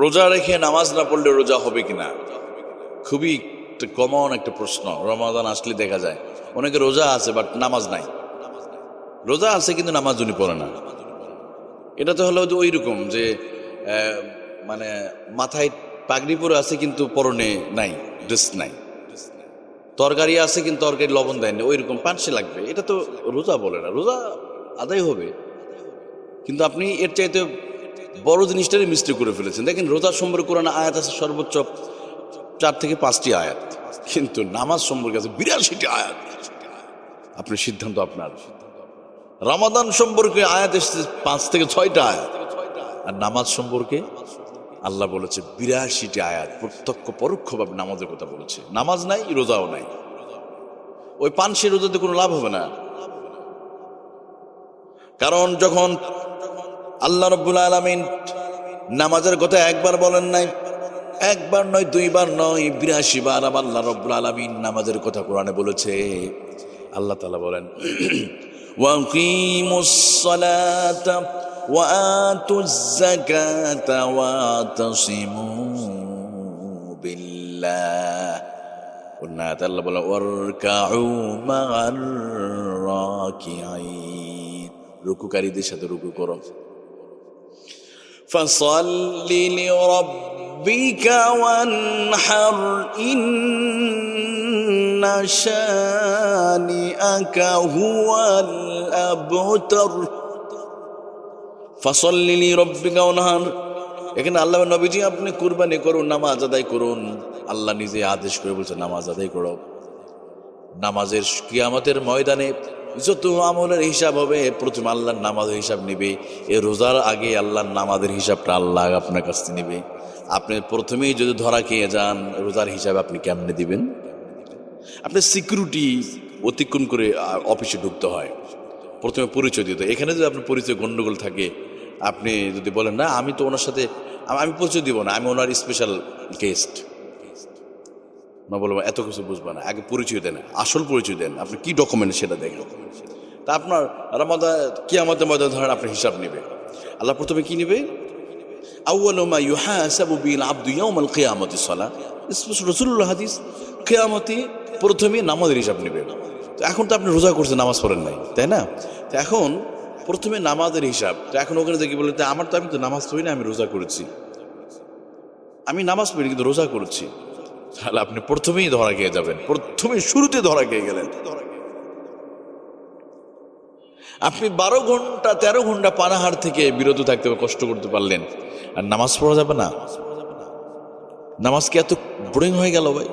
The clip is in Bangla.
রোজা রেখে নামাজ না পড়লে রোজা হবে কিনা? খুবই কমন একটা প্রশ্ন। রমাদান আসলে দেখা যায়, অনেকে রোজা আছে বাট নামাজ নাই। রোজা আছে কিন্তু নামাজ উনি পড়ে না। এটা তো হলো ওই রকম যে মানে মাথায় পাগড়ি পরে আছে কিন্তু পরনে নাই ড্রেস নাই। তরকারি আছে কিন্তু তরকারি লবণ দেয়নি ওই রকম পাঁচশে লাগবে। এটা তো রোজা বলে না। রোজা আদায় হবে। কিন্তু আপনি এর চাইতে বড় জিনিসটারই মিস্টেক করে ফেলেছেন। দেখেন রোজা সম্পর্কে কোরআন আয়াত আছে সর্বোচ্চ চার থেকে পাঁচটি আয়াত। কিন্তু নামাজ সম্পর্কে আছে বিরাশিটি আয়াত। আপনি সিদ্ধান্ত আপনার। রমাদান সম্পর্কে আয়াত এসেছে পাঁচ থেকে ছয়টা আয়াত। আর নামাজ সম্পর্কে আল্লাহ বলেছে বিরাশিটি আয়াত। প্রত্যক্ষ, পরোক্ষভাবে নামাজের কথা বলেছে। নামাজ নাই, রোজাও নাই। ওই পানসি রোজাতে কোনো লাভ হবে না। কারণ যখন আল্লাহ রব্বুল আলমিন নামাজের কথা একবার বলেন নাই একবার নয় দুইবার নয় বিরাশি বার আবার আল্লাহ রব্বুল আলমিন নামাজের কথা কোরআনে বলেছে আল্লাহ তালা বলেন وَأَقِيمُوا الصَّلَاةَ وَآتُوا الزَّكَاةَ وَاعْتَصِمُوا بِاللَّهِ والنات الله بلا واركعوا مع الراكعين রুকুকারীদের সাথে রুকু করো فصل لربك وانحر إن شانئك هو الأبتر فصل لربك وانحر এখানে আল্লাহ নবীজি আপনি কুরবানি করুন নামাজ আদায় করুন আল্লাহ নিজে আদেশ করে বলছে নামাজ আদায় করো নামাজের কিয়ামতের ময়দানে যত আমলের হিসাব হবে, প্রথম আল্লাহর নামাজের হিসাব নেবে। এ রোজার আগে আল্লাহর নামাজের হিসাবটা আল্লাহ আপনার কাছ থেকে নেবে। আপনি প্রথমেই যদি ধরা খেয়ে যান, রোজার হিসাবে আপনি কেমনে দিবেন? আপনি সিকিউরিটি অতিক্রম করে অফিসে ঢুকতে হয়। প্রথমে পরিচয় দিতে এখানে যদি আপনার পরিচয় গণ্ডগোল থাকে, আপনি যদি বলেন, না, আমি তো ওনার সাথে, আমি পরিচয় দিব না, আমি ওনার স্পেশাল গেস্ট না বলব এত কিছু বুঝবে না, আগে পরিচয় দেন, আসল পরিচয় দেন, আপনি কি ডকুমেন্ট সেটা দেখেন। তা আপনার রামাদা কি আমাদের মধ্যে ধরেন আপনি হিসাব নেবে আল্লাহ প্রথমে কি নেবে? আউয়ালু মা ইউহাসাবু বিল আবদু ইয়াউমাল কিয়ামতি সালাহ রাসূলুল্লাহ হাদিস, কিয়ামতে প্রথমে নামাজের হিসাব নেবে তো এখন তো আপনি রোজা করছেন, নামাজ পড়েন নাই, তাই না? তো এখন প্রথমে নামাজের হিসাব, তো এখন ওখানে দেখি বলে আমার তো আমি তো নামাজ পড়ি না, আমি রোজা করেছি। আমি নামাজ পড়ি, কিন্তু রোজা করেছি। তাহলে আপনি প্রথমেই ধরা খেয়ে যাবেন। প্রথমে শুরুতে ধরা খেয়ে গেলেন। আপনি বারো ঘণ্টা, তেরো ঘণ্টা পানাহার থেকে বিরত থাকতে কষ্ট করতে পারলেন। আর নামাজ পড়া যাবে না? নামাজ কি এত বোরিং হয়ে গেল ভাই?